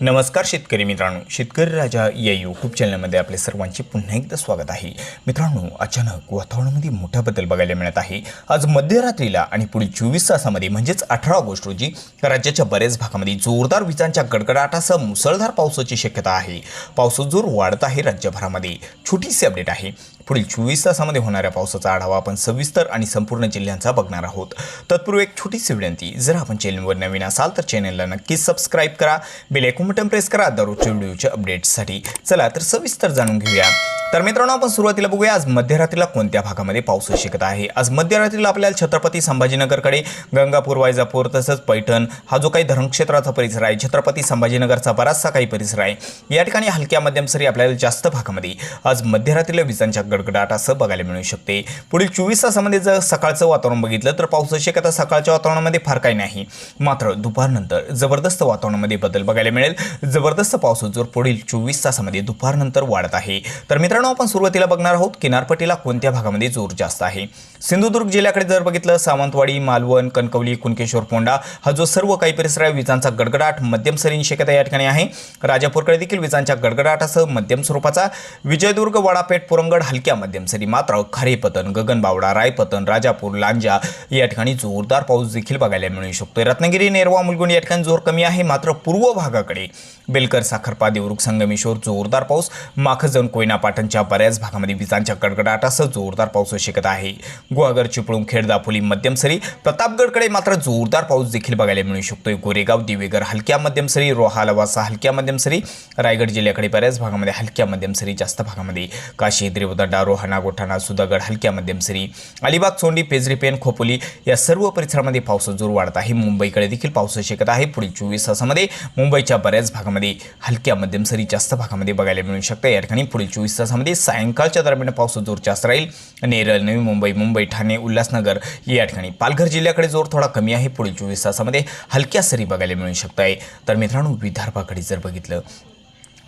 नमस्कार शेतकरी मित्रांनो. शेतकरी राजा या यूट्यूब चॅनलमध्ये आपले सर्वांचे पुन्हा एकदा स्वागत आहे. मित्रांनो अचानक वातावरणामध्ये मोठा बदल बघायला मिळत आहे. आज मध्यरात्रीला आणि पुढील चोवीस तासामध्ये म्हणजेच अठरा ऑगस्ट रोजी राज्याच्या बऱ्याच भागामध्ये जोरदार विजांच्या गडगडाटासह मुसळधार पावसाची शक्यता आहे. पावसाचा जोर वाढत आहे राज्यभरामध्ये. छोटीशी अपडेट आहे. पुढील चोवीस तासामध्ये होणाऱ्या पावसाचा आढावा आपण सविस्तर आणि संपूर्ण जिल्ह्यांचा बघणार आहोत. तत्पूर्वी एक छोटीशी विनंती जर आपण चॅनलवर नवीन असाल तर चॅनलला नक्कीच सबस्क्राईब करा बेल आयकॉन बटन प्रेस करा दररोजच्या व्हिडिओच्या अपडेट्ससाठी चला तर सविस्तर जाणून घेऊया. तर मित्रांनो आपण सुरुवातीला बघूया आज मध्यरात्रीला कोणत्या भागामध्ये पाऊस शिकत आहे? आज मध्यरात्रीला आपल्याला छत्रपती संभाजीनगरकडे गंगापूर वायजापूर तसंच पैठण हा जो काही धरणक्षेत्राचा परिसर आहे छत्रपती संभाजीनगरचा बराचसा काही परिसर आहे या ठिकाणी हलक्या मध्यम सरी आपल्याला जास्त भागामध्ये आज मध्यरात्रीला विजांच्या गडगडाटासह बघायला मिळू शकते. पुढील चोवीस तासामध्ये जर सकाळचं वातावरण बघितलं तर पाऊस शक्यता सकाळच्या वातावरणामध्ये फार काही नाही. मात्र दुपारनंतर जबरदस्त वातावरणामध्ये बदल बघायला मिळेल. जबरदस्त पावसाचा जोर पुढील चोवीस तासामध्ये दुपारनंतर वाढत आहे. तर मित्रांनो आपण सुरुवातीला बघणार आहोत किनारपट्टीला कोणत्या भागामध्ये जोर जास्त आहे? सिंधुदुर्ग जिल्ह्याकडे जर बघितलं सावंतवाडी मालवण कणकवली कुणकेश्वर पोंडा हा जो सर्व काही परिसर आहे विजांचा गडगडाट मध्यम सरींची शक्यता या ठिकाणी आहे. राजापूरकडे देखील विजांच्या गडगडाटासह मध्यम स्वरूपाचा विजयदुर्ग वडापेठ पुरंगड हलक्या मध्यम सरी मात्र खारेपतन गगनबावडा रायपतन राजापूर लांजा या ठिकाणी जोरदार पाऊस देखील बघायला मिळू शकतो रत्नागिरी नेरवा मुलगुण या ठिकाणी जोर कमी आहे मात्र पूर्व भागाकडे बेलकर साखरपा देवरुख संगमेश्वर जोरदार पाऊस माखजन कोयना पाटणच्या बऱ्याच भागामध्ये विजांच्या कडकडाटासह जोरदार पाऊस शकत आहे. गुहागर चिपळूण खेड दापोली मध्यम सरी प्रतापगडकडे मात्र जोरदार पाऊस देखील बघायला मिळू शकतोय. गोरेगाव दिवेगर हलक्या मध्यम सरी रोहा लवासा हलक्या मध्यम सरी रायगड जिल्ह्याकडे बऱ्याच भागामध्ये हलक्या मध्यम सरी जास्त भागामध्ये. काशी द्रेवदड्डा रोहाणा गोठाणा सुधागड हलक्या मध्यम सरी अलिबाग चोंडी पेजरी पेन खोपोली या सर्व परिसरामध्ये पावसाचा जोर वाढत आहे. मुंबईकडे देखील पावसाची शकत आहे. पुढील चोवीस तासामध्ये मुंबईच्या बऱ्याच भागामध्ये हलक्या मध्यम सरी जास्त भागामध्ये बघायला मिळू शकते. या ठिकाणी पुढील चोवीस तास तासामध्ये सायंकाळच्या दरम्यान पाऊस जोर जास्त राहील. नेरळ नवी मुंबई मुंबई ठाणे उल्हासनगर या ठिकाणी पालघर जिल्ह्याकडे जोर थोडा कमी आहे. पुढील चोवीस तासामध्ये हलक्या सरी बघायला मिळू शकत आहे तर मित्रांनो विदर्भाकडे जर बघितलं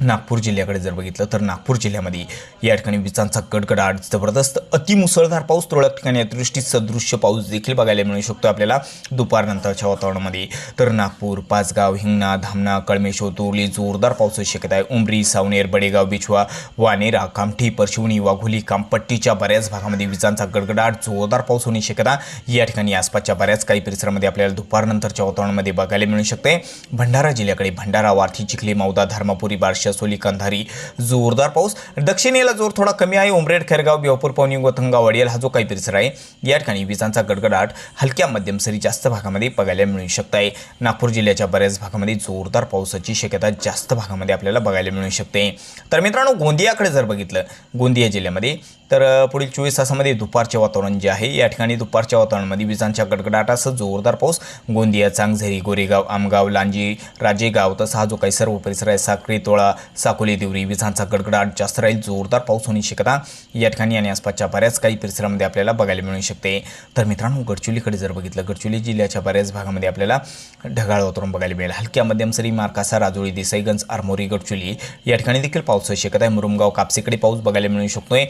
नागपूर जिल्ह्याकडे जर बघितलं तर नागपूर जिल्ह्यामध्ये या ठिकाणी विजांचा गडगडाट जबरदस्त अतिमुसळधार पाऊस तुरळक ठिकाणी अतिवृष्टी सदृश्य पाऊस देखील बघायला मिळू शकतो आपल्याला दुपारनंतरच्या वातावरणामध्ये. तर नागपूर पाचगाव हिंगणा धामणा कळमेश्वर तुरली जोरदार पावसाची शक्यता आहे. उमरी सावनेर बडेगाव बिछवा वानेरा कामठी परशिवणी वाघोली कामपट्टीच्या बऱ्याच भागामध्ये विजांचा गडगडाट जोरदार पाऊस होण्याची शक्यता या ठिकाणी आसपासच्या बऱ्याच काही परिसरामध्ये आपल्याला दुपारनंतरच्या वातावरणामध्ये बघायला मिळू शकते. भंडारा जिल्ह्याकडे भंडारा वारथी चिखली मौदा धर्मापुरी बार्शी सोली कंधारी. जोरदार पाऊस. दक्षिणेला जोर थोडा कमी आहे. उमरेड खेरगाव बेवपूर पवनी गोथंगा वडियल हा जो काही परिसर आहे या ठिकाणी विजांचा गडगडाट हलक्या मध्यम सरी जास्त भागामध्ये बघायला मिळू शकत आहे नागपूर जिल्ह्याच्या बऱ्याच भागामध्ये जोरदार पावसाची शक्यता जास्त भागामध्ये आपल्याला बघायला मिळू शकते. तर मित्रांनो गोंदियाकडे जर बघितलं गोंदिया जिल्ह्यामध्ये तर पुढील चोवीस तासामध्ये दुपारचे वातावरण जे आहे या ठिकाणी दुपारच्या वातावरणामध्ये विजांच्या गडगडाटासह जोरदार पाऊस गोंदिया चांगझरी गोरेगाव आमगाव लांजी राजेगाव तसा हा जो काही सर्व परिसर आहे साक्री तोळा साकोली देवरी विजांचा गडगडाट जास्त राहील जोरदार पाऊस होण्याची शक्यता या ठिकाणी आणि आसपासच्या बऱ्याच काही परिसरामध्ये आपल्याला बघायला मिळू शकते. तर मित्रांनो गडचिरोलीकडे जर बघितलं गडचिरोली जिल्ह्याच्या बऱ्याच भागामध्ये आपल्याला ढगाळ वातावरण बघायला मिळेल. हलक्या मध्यम सरी मार्कासा राजोळी देसाईगंज आरमोरी गडचिरोली या ठिकाणी देखील पावसाची शक्यता आहे. मुरुमगाव कापसेकडे पाऊस बघायला मिळू शकतोय.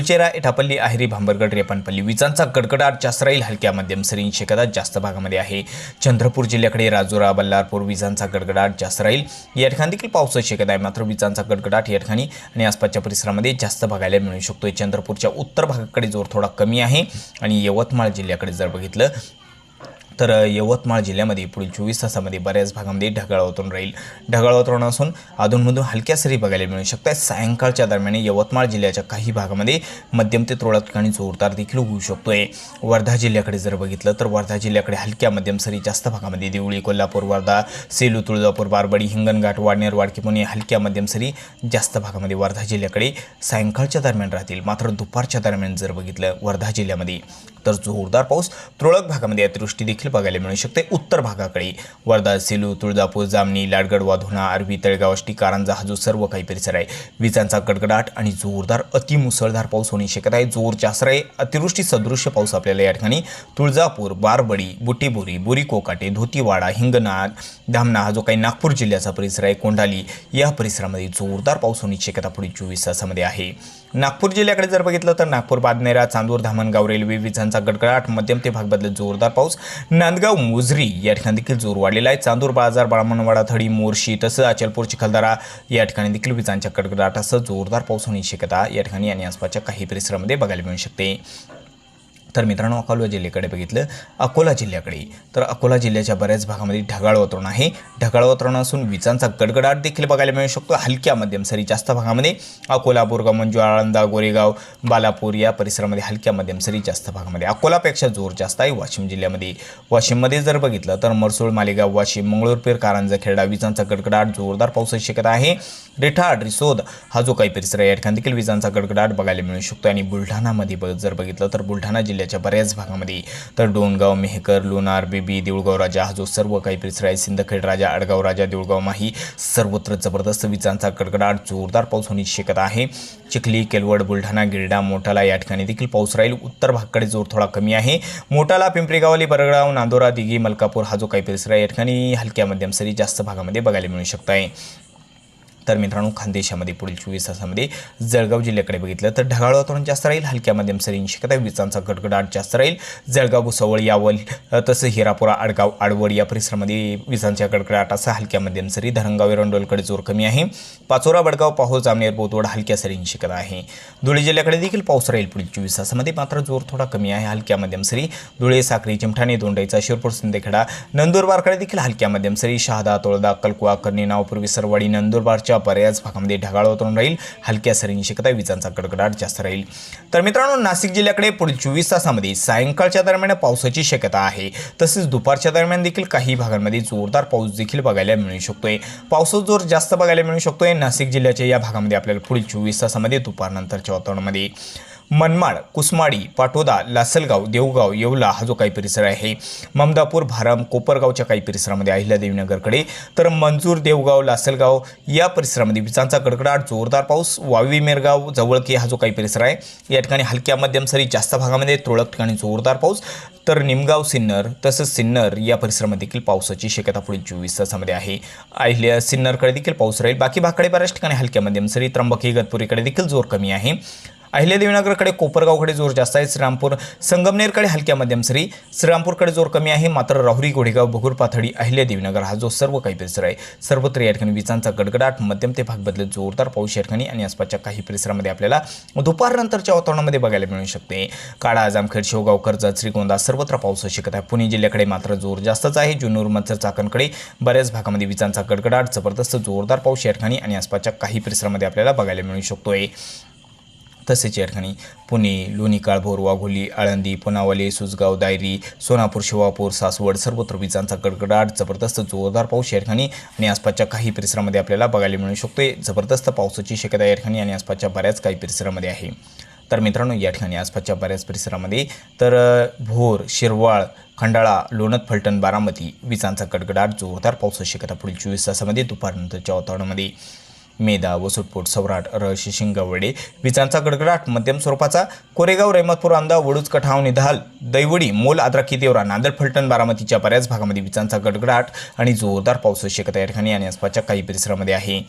मुलचेरा एटापल्ली आहेरी भांबरगड रेपणपल्ली विजांचा गडगडाट जास्त राहील हलक्या मध्यम सरींची शक्यता जास्त भागामध्ये आहे. चंद्रपूर जिल्ह्याकडे राजुरा बल्लारपूर विजांचा गडगडाट जास्त राहील या ठिकाणी देखील पावसाची शक्यता आहे. मात्र विजांचा गडगडाट या ठिकाणी आणि आसपासच्या परिसरामध्ये जास्त बघायला मिळू शकतोय. चंद्रपूरच्या उत्तर भागाकडे जोर थोडा कमी आहे. आणि यवतमाळ जिल्ह्याकडे जर बघितलं तर यवतमाळ जिल्ह्यामध्ये पुढील चोवीस तासामध्ये बऱ्याच भागामध्ये ढगाळ वातावरण राहील. ढगाळ वातावरण असून अधूनमधून हलक्या सरी बघायला मिळू शकतात. सायंकाळच्या दरम्यान यवतमाळ जिल्ह्याच्या काही भागामध्ये मध्यम ते तुरळक ठिकाणी जोरदार देखील होऊ शकतो आहे वर्धा जिल्ह्याकडे जर बघितलं तर वर्धा जिल्ह्याकडे हलक्या मध्यम सरी जास्त भागामध्ये देवळी कोल्हापूर वर्धा सेलू तुळजापूर बारबडी हिंगणघाट वाडनेर वाडकीपुणे हलक्या मध्यम सरी जास्त भागामध्ये वर्धा जिल्ह्याकडे सायंकाळच्या दरम्यान राहतील. मात्र दुपारच्या दरम्यान जर बघितलं वर्धा जिल्ह्यामध्ये तर जोरदार पाऊस तुरळक भागामध्ये अतिवृष्टी देखील बघायला मिळू शकते. उत्तर भागाकडे वर्धा सेलू तुळजापूर जामणी लाडगड वाधोणा आरवी तळगाव आष्टी कारंजा हा जो सर्व काही परिसर आहे. विजांचा गडगडाट आणि जोरदार अतिमुसळधार पाऊस होण्याची शक्यता आहे. जोर जास्त आहे अतिवृष्टी सदृश्य पाऊस आपल्याला या ठिकाणी तुळजापूर बारबडी बुटीबोरी बोरी कोकाटे धोतीवाडा हिंगणाद धामणा हा जो काही नागपूर जिल्ह्याचा परिसर आहे कोंढाली या परिसरामध्ये जोरदार पाऊस होण्याची शक्यता पुढील चोवीस तासामध्ये आहे. नागपूर जिल्ह्याकडे जर बघितलं तर नागपूर बादनेरा चांदूर धामणगाव रेल्वे विजांचा गडगडाट मध्यम ते भाग बदलत जोरदार पाऊस. नांदगाव मुजरी या ठिकाणी देखील जोर वाढलेला आहे. चांदूर बाजार बाळमणवाडा थडी मोर्शी तसंच अचलपूर चिखलदरा या ठिकाणी देखील विजांच्या गडगडाटासह जोरदार पाऊस होण्याची शक्यता या ठिकाणी आणि आसपासच्या काही परिसरामध्ये बघायला मिळू शकते. तर मित्रांनो अकोला जिल्ह्याकडे बघितलं अकोला जिल्ह्याकडे तर अकोला जिल्ह्याच्या बऱ्याच भागामध्ये ढगाळ वातावरण आहे. ढगाळ वातावरण असून विजांचा गडगडाट देखील बघायला मिळू शकतो. हलक्या मध्यम सरी जास्त भागामध्ये अकोला बोरगाव मंजू आळंदा गोरेगाव बालापूर या परिसरामध्ये हलक्या मध्यम सरी जास्त भागामध्ये. अकोलापेक्षा जोर जास्त आहे वाशिम जिल्ह्यामध्ये. वाशिममध्ये जर बघितलं तर मरसूळ मालेगाव वाशिम मंगळूरपेर कारंजा खेरडा विजांचा गडगडाट जोरदार पावसाची शक्यता आहे. रिठाड रिसोद हा जो काही परिसर आहे या ठिकाणी देखील विजांचा गडगडाट बघायला मिळू शकतो. आणि बुलढाणामध्ये बघ जर बघितलं तर बुलढाणा जिल्ह्याच्या बऱ्याच भागामध्ये तर डोणगाव मेहकर लोणार बेबी देऊळगाव राजा हा जो सर्व काही परिसर आहे सिंदखेड राजा आडगाव राजा देऊळगाव माही सर्वत्र जबरदस्त विजांचा कडकडाट जोरदार पाऊस होण्याची शक्यता आहे. चिखली केलवड बुलढाणा गिरडा मोठाला या ठिकाणी देखील पाऊस राहील. उत्तर भागकडे जोर थोडा कमी आहे. मोठाला पिंपरी गावली बरगडाव नांदोरा दिघी मलकापूर हा जो काही परिसर आहे या ठिकाणी हलक्या मध्यम सरी जास्त भागामध्ये बघायला मिळू शकत आहे तर मित्रांनो खानदेशामध्ये पुढील चोवीस तासामध्ये जळगाव जिल्ह्याकडे बघितलं तर ढगाळ वातावरण जास्त राहील. हलक्या मध्यम सरींची शक्यता आहे. विजांचा गडगडाट जास्त राहील. जळगाव भुसावळ यावल तसं हिरापुरा आडगाव आडवड या परिसरामध्ये विजांच्या गडगडाटाचा हलक्या मध्यम सरी. धरणगाव एरंडोलकडे जोर कमी आहे. पाचोरा बडगाव पाहोर जामनेर बोतवड हलक्या सरींची शक्यता आहे. धुळे जिल्ह्याकडे देखील पाऊस राहील पुढील चोवीस तासामध्ये. मात्र जोर थोडा कमी आहे. हलक्या मध्यम सरी. धुळे साक्री चिमठाणे दोंडाईचा शिरपूर सिंदेखेडा नंदुरबारकडे देखील हलक्या मध्यम सरी. शहादा तोळदा कलकुवा कर्णी नावपूर्वी सरवाडी नंदुरबारच्या बऱ्याच भागामध्ये ढगाळ वातावरण राहील. हलक्या सरींची शक्यता आहे. विजांचा कडकडाट जास्त राहील. तर मित्रांनो नाशिक जिल्ह्याकडे पुढील चोवीस तासामध्ये सायंकाळच्या दरम्यान पावसाची शक्यता आहे. तसेच दुपारच्या दरम्यान देखील काही भागांमध्ये जोरदार पाऊस देखील बघायला मिळू शकतोय. पावसाचा जोर जास्त बघायला मिळू शकतोय. नाशिक जिल्ह्याच्या या भागामध्ये आपल्याला पुढील चोवीस तासामध्ये दुपारनंतरच्या वातावरणामध्ये. मनमाड कुसमाडी पाटोदा लासलगाव देवगाव येवला हा जो काही परिसर आहे ममदापूर भारम कोपरगावच्या काही परिसरामध्ये अहिल्यादेवीनगरकडे तर मंजूर देवगाव लासलगाव या परिसरामध्ये विजांचा गडगडाट जोरदार पाऊस वावी मेरगाव जवळके हा जो काही परिसर आहे या ठिकाणी हलक्या मध्यम सरी जास्त भागामध्ये तुरळक ठिकाणी जोरदार पाऊस. तर निमगाव सिन्नर तसंच सिन्नर या परिसरामध्ये देखील पावसाची शक्यता पुढील चोवीस तासामध्ये आहे. अहिल्या सिन्नरकडे देखील पाऊस राहील. बाकी भागाकडे बऱ्याच ठिकाणी हलक्या मध्यम सरी त्र्यंबकी इगतपुरीकडे देखील जोर कमी आहे. अहिल्यादेवीनगरकडे कोपरगावकडे जोर जास्त आहे. श्रीरामपूर संगमनेरकडे हलक्या मध्यम सरी. श्रीरामपूरकडे जोर कमी आहे. मात्र राहुरी गोडेगाव भगूर पाथडी अहिल्यादेवीनगर हा जो सर्व काही परिसर आहे. सर्वत्र या ठिकाणी विजांचा गडगडाट मध्यम ते भाग बदलत जोरदार पाऊस या ठिकाणी आणि आसपासच्या काही परिसरामध्ये आपल्याला दुपारनंतरच्या वातावरणामध्ये बघायला मिळू शकते. काळा जामखेड शेवगाव कर्जत श्रीगोंदा सर्वत्र पाऊस शिकत आहे. पुणे जिल्ह्याकडे मात्र जोर जास्तच आहे. जुनूर मत्सर चाकणकडे बऱ्याच भागामध्ये विजांचा गडगडाट जबरदस्त जोरदार पाऊस या ठिकाणी आणि आसपासच्या काही परिसरामध्ये आपल्याला बघायला मिळू शकतोय. तसेच या ठिकाणी पुणे लोणी काळभोर वाघोली आळंदी पुनावले सुजगाव दायरी सोनापूर शिवापूर सासवड सर्वत्र विजांचा गडगडाट जबरदस्त जोरदार पाऊस या ठिकाणी आणि आसपासच्या काही परिसरामध्ये आपल्याला बघायला मिळू शकते जबरदस्त पावसाची शक्यता या ठिकाणी आणि आसपासच्या बऱ्याच काही परिसरामध्ये आहे. तर मित्रांनो या ठिकाणी आसपासच्या बऱ्याच परिसरामध्ये तर भोर शिरवाळ खंडाळा लोणत फलटण बारामती विजांचा गडगडाट जोरदार पावसाची शक्यता पुढील चोवीस तासामध्ये दुपारनंतरच्या वातावरणामध्ये. मेदा वसुटपोट सौराट रश शिंगवडे विजांचा गडगडाट मध्यम स्वरूपाचा कोरेगाव रेमतपूर आमदा वडूज कठाव निधाल दैवडी मोल आद्राकी देवरा नांदेड फलटण बारामतीच्या बऱ्याच भागामध्ये विजांचा गडगडाट आणि जोरदार पाऊस शक्यता या ठिकाणी आणि आसपासच्या काही परिसरामध्ये आहे.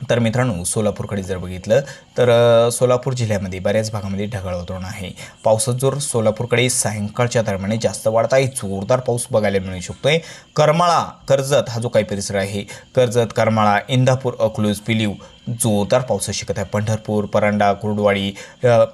तर मित्रांनो सोलापूरकडे जर बघितलं तर सोलापूर जिल्ह्यामध्ये बऱ्याच भागामध्ये ढगाळ वातावरण आहे. पावसाचा जोर सोलापूरकडे सायंकाळच्या दरम्यान जास्त वाढत आहे. जोरदार पाऊस बघायला मिळू शकतोय. करमाळा कर्जत हा जो काही परिसर आहे कर्जत करमाळा इंदापूर अकलूज पिलीव जोरदार पावसाची शक्यता आहे. पंढरपूर परांडा कुर्डवाडी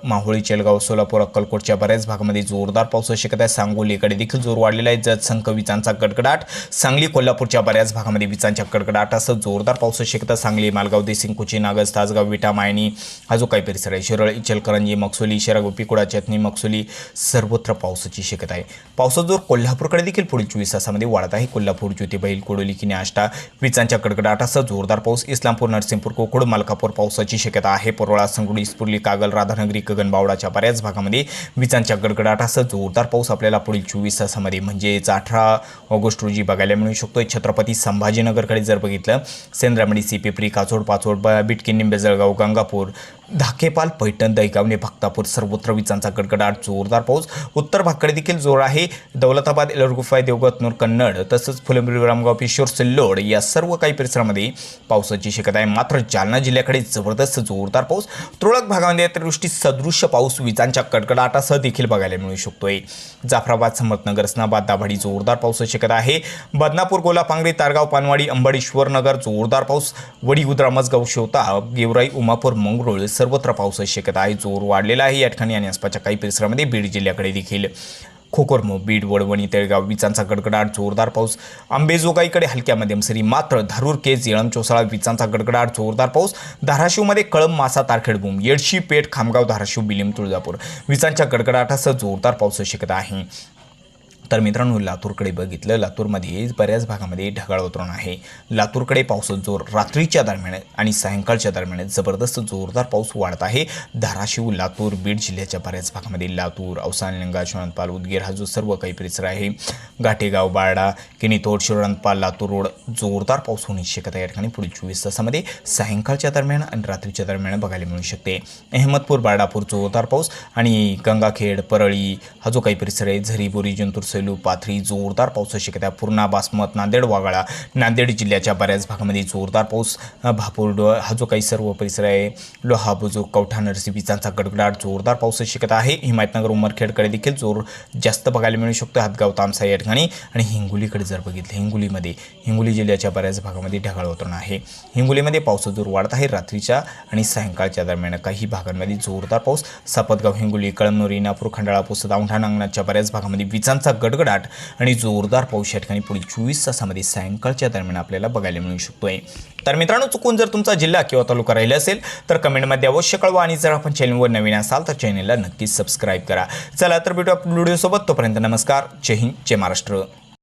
माहुळी चेलगाव सोलापूर अक्कलकोटच्या बऱ्याच भागामध्ये जोरदार पावसाची शक्यता आहे. सांगोलीकडे देखील जोर वाढलेला आहे. जत संख विजांचा गडगडाट सांगली कोल्हापूरच्या बऱ्याच भागामध्ये विजांच्या गडगडाटासह जोरदार पावसाची शक्यता सांगली मालगाव देसिंग कुची नागज तासगाव विटा मायणी हा जो काही परिसर आहे शिरळ इचलकरंजी मक्सोली शिरा गोपीकुडा चटणी मक्सोली सर्वत्र पावसाची शक्यता आहे. पावसाचा जोर कोल्हापूरकडे देखील पुढील चोवीस तासामध्ये वाढत आहे. कोल्हापूर ज्योतिबाईल कोडोली किनी आष्टा विजांच्या असं जोरदार पाऊस. इस्लामपूर नरसिंहपूर कोकड मालकापूर पावसाची शक्यता आहे. परोळा संगुडी इस्पुर्ली कागल राधानगरी गगनबावडाच्या बऱ्याच भागामध्ये विजांच्या गडगडाटासह जोरदार पाऊस आपल्याला पुढील चोवीस तासामध्ये म्हणजेच अठरा ऑगस्ट रोजी बघायला मिळू शकतो. छत्रपती संभाजीनगरकडे जर बघितलं सेंद्रामडी सी पिपरी काचोड पाचोड बिटकी निंबे जळगाव गंगापूर धाकेपाल पैठण दैगावणे भक्तापूर सर्वत्र विजांचा गडगडाट जोरदार पाऊस. उत्तर भागकडे देखील जोर आहे. दौलताबाद एलरगुफाय देवगत नूर कन्नड तसंच फुलंब्री रामगाव पिशोर सिल्लोड या सर्व काही परिसरामध्ये पावसाची शक्यता आहे. मात्र जालना जालना जिल्ह्याकडे जबरदस्त जोरदार पाऊस. तुरळक भागामध्ये अतिवृष्टी सदृश्य पाऊस विजांच्या कडकडाटासह देखील बघायला मिळू शकतोय. जाफराबाद समर्थनगर स्नाबाद दाभाडी जोरदार पाऊस शक्यता आहे. बदनापूर गोलापांगरी तारगाव पानवाडी अंबडेश्वर नगर जोरदार पाऊस. वडी उद्रा मजगाव शेवता गेवराई उमापूर मंगरुळ सर्वत्र पावसाची शक्यता आहे. जोर वाढलेला आहे. या ठिकाणी आणि आसपासच्या काही परिसरामध्ये बीड जिल्ह्याकडे देखील. खोकोरमो बीड वडवणी तेळगाव विजांचा गडगडाट जोरदार पाऊस. आंबेजोगाईकडे हलक्या मध्यम सरी मात्र धारूर केज येळम चोसाळा विजांचा गडगडाट जोरदार पाऊस. धाराशिवमध्ये कळंब मासा तारखेडबूम येडशी पेठ खामगाव धाराशिव बिलिम तुळजापूर. विजांच्या गडगडाटासह जोरदार पावसाची शक्यता आहे. तर मित्रांनो लातूरकडे बघितलं लातूरमध्ये बऱ्याच भागामध्ये ढगाळ वातावरण आहे. लातूरकडे पावसाचा जोर रात्रीच्या दरम्यान आणि सायंकाळच्या दरम्यान जबरदस्त जोरदार पाऊस वाढत आहे. धाराशिव लातूर बीड जिल्ह्याच्या बऱ्याच भागामध्ये लातूर अवसान लिंगा शिवणपाल उदगीर हा जो सर्व काही परिसर आहे. घाटेगाव बारडा किनीतोड शिवणपाल लातूर रोड जोरदार पाऊस होण्याची शक्यता या ठिकाणी पुढील चोवीस तासामध्ये सायंकाळच्या दरम्यान आणि रात्रीच्या दरम्यान बघायला मिळू शकते. अहमदपूर बारडापूर जोरदार पाऊस आणि गंगाखेड परळी हा जो काही परिसर आहे. झरी बोरी जंतूर सेलू पाथरी जोरदार पाऊस शक्यता आहे. पूर्णा बासमत नांदेड वागळा नांदेड जिल्ह्याच्या बऱ्याच भागामध्ये जोरदार पाऊस अ, भापूर हा जो काही सर्व परिसर आहे लोहा बुजुर्ग कवठा नरसी विजांचा गडगडाट जोरदार पावसाची शक्यता आहे. हिमायतनगर उमरखेडकडे देखील जोर जास्त बघायला मिळू शकतो. हातगाव तामसा या ठिकाणी आणि हिंगोलीकडे जर बघितलं हिंगोलीमध्ये हिंगोली जिल्ह्याच्या बऱ्याच भागामध्ये ढगाळ वातावरण आहे. हिंगोलीमध्ये पावसाचा जोर वाढत आहे. रात्रीच्या आणि सायंकाळच्या दरम्यान काही भागांमध्ये जोरदार पाऊस. सापतगाव हिंगोली कळमनुरी नापूर खंडाळा पुसद औंढा नांगणाच्या बऱ्याच भागामध्ये विजांचा गडगडाट आणि जोरदार पाऊस या ठिकाणी पुढील चोवीस तासामध्ये सायंकाळच्या दरम्यान आपल्याला बघायला मिळू शकतोय. तर मित्रांनो चुकून जर तुमचा जिल्हा किंवा तालुका राहिला असेल तर कमेंटमध्ये अवश्य कळवा आणि जर आपण चॅनलवर नवीन असाल तर चॅनलला नक्कीच सबस्क्राईब करा. चला तर भेटू आपण व्हिडिओसोबत. तोपर्यंत नमस्कार. जय हिंद जय महाराष्ट्र.